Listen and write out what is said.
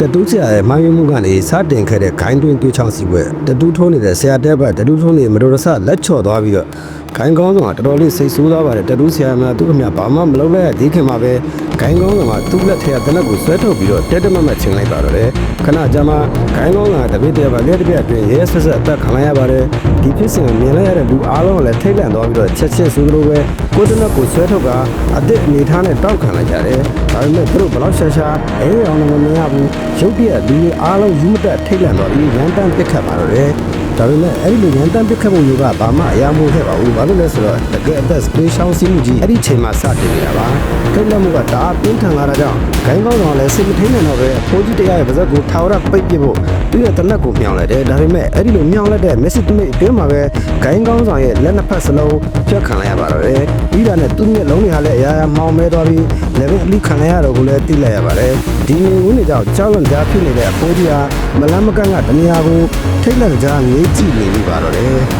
တတူးဆရာရဲ့မှန်ရမှုကနေစတင်ခဲ့တဲ့ဂိုင်းတွင်းတွေးချောင်းစီပွဲတတူးထုံးနေတဲ့ဆရာတက်ဘက်တတူးထုံးနေမတော်တဆလက်ချော်သွားပြီးတော့ဂိုင်းကောင်းဆောင်ကတော်တော်လေးစိတ်ဆိုးသွားပါတယ်တတူးဆရာမသူ့ခင်ဗျဘာမှမလုပ်လိုက်ရသေးခင်မှာပဲ ဂိုင်းကောင်းဆောင်ကသူ့လက်ထဲကတနက်ကိုဆွဲထုတ်ပြီးတော့တက်တက်မတ်မတ်ချင်းလိုက်ပါတော့တယ်ခဏကြာမှဂိုင်းကောင်းဆောင်ကတပည့်တည်းပါလက်တစ်ပြက်အတွင်းရဲဆက်ဆက်အသက်ခံလိုက်ရပါတယ်ဒီဖြစ်စဉ်ကိုမြင်လိုက်ရတဲ့လူအားလုံးကလည်းထိတ်လန့်သွားပြီးတော့ချက်ချင်းဆိုသလိုပဲကိုယ်တနက်ကိုဆွဲထုတ်ကအသစ်အနေထားနဲ့တောက်ခံလိုက်ကြတယ်ဒါပေမဲ့သူတို့ဘယ်တော့ရှာရှာအဲအောင်လည်းမမြင်ရဘူးရုပ်ပြက်လူတွေအားလုံးယူမတက်ထိတ်လန့်တော့ပြီးရန်တမ်းပစ်ခတ်ပါတော့တယ် ဒါပေမဲ့အဲ့ဒီလိုရန်တမ်းပစ်ခတ်မှုတွေကဘာမှအရာမဟုတ်ခဲ့ပါဘူးဘာလို့လဲဆိုတော့တကယ်အသက်စပေးရှောင်းစီးမှုကြီးအဲ့ဒီချိန်မှာစတင်နေတာပါထိတ်လန့်မှုကဒါအပြင်းထန်လာတာကြောင့်ဂိုင်းကောင်းဆောင်လည်းစိတ်မထိန်နိုင်တော့ပဲအဖိုးကြီးတရားရဲ့ပါဇက်ကိုထာဝရပိတ်ပစ်ဖို့သူ့ရဲ့တနက်ကိုမြောင်လိုက်တယ်ဒါပေမဲ့အဲ့ဒီလိုမြောင်လိုက်တဲ့ message တူမိတ်အတွင်းမှာပဲဂိုင်းကောင်းဆောင်ရဲ့လက်နှစ်ဖက်စလုံးဖြတ်ခံလိုက်ရပါတော့တယ်ပြီးတာနဲ့သူ့ရဲ့လုံးတွေဟာလည်းအရာရာမောင်မဲသွားပြီး level အလိခံလိုက်ရတော့ကိုလည်းသိလိုက်ရပါတယ်ဒီနေဦးနေကြောင့်ကြောက်လွန်ကြားဖြစ်နေတဲ့အဖိုးကြီးဟာမလန်းမကန့်ကတနေရာကိုထိတ်လန့်ကြားငေးကြည့်နေပြီပါတော့တယ်